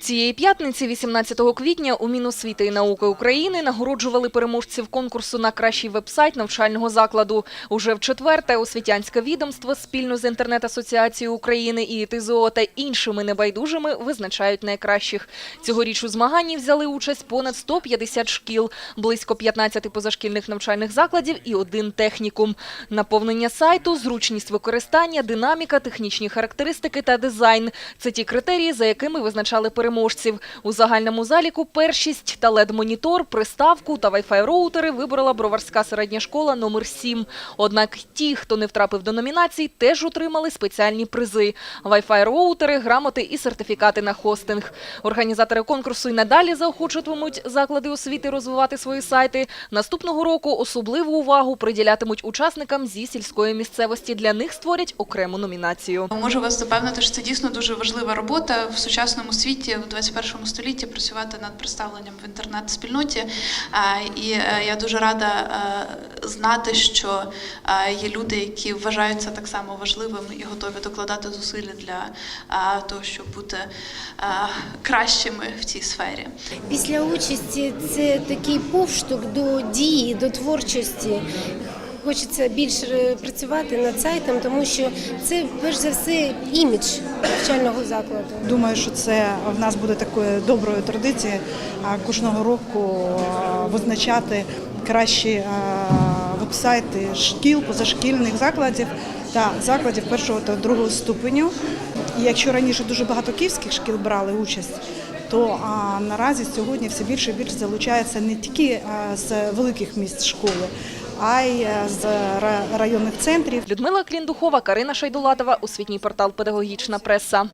Цієї п'ятниці, 18 квітня, у Міносвіти і науки України нагороджували переможців конкурсу на кращий веб-сайт навчального закладу. Уже в четверте освітянське відомство спільно з інтернет-асоціацією України і ТЗО та іншими небайдужими визначають найкращих. Цьогоріч у змаганні взяли участь понад 150 шкіл, близько 15 позашкільних навчальних закладів і один технікум. Наповнення сайту, зручність використання, динаміка, технічні характеристики та дизайн – це ті критерії, за якими визначали переможців. У загальному заліку першість та LED-монітор, приставку та Wi-Fi-роутери виборола Броварська середня школа номер 7. Однак ті, хто не втрапив до номінацій, теж отримали спеціальні призи – Wi-Fi-роутери, грамоти і сертифікати на хостинг. Організатори конкурсу й надалі заохочуватимуть заклади освіти розвивати свої сайти. Наступного року особливу увагу приділятимуть учасникам зі сільської місцевості. Для них створять окрему номінацію. Можу вас запевнити, що це дійсно дуже важлива робота в сучасному світі в 21 столітті працювати над представленням в інтернет-спільноті. І е, я дуже рада е, знати, що е, є люди, які вважають це так само важливим і готові докладати зусилля для того, щоб бути кращими в цій сфері. Після участі це такий повштовх до дії, до творчості. Хочеться більше працювати над сайтом, тому що це перш за все імідж навчального закладу. Думаю, що це в нас буде такою доброю традицією кожного року визначати кращі веб-сайти шкіл, позашкільних закладів та закладів першого та другого ступеню. І якщо раніше дуже багато київських шкіл брали участь, то а, наразі сьогодні все більше і більше залучається не тільки з великих міст школи, а й з районних центрів. Людмила Кліндухова, Карина Шайдулатова, освітній портал «Педагогічна преса».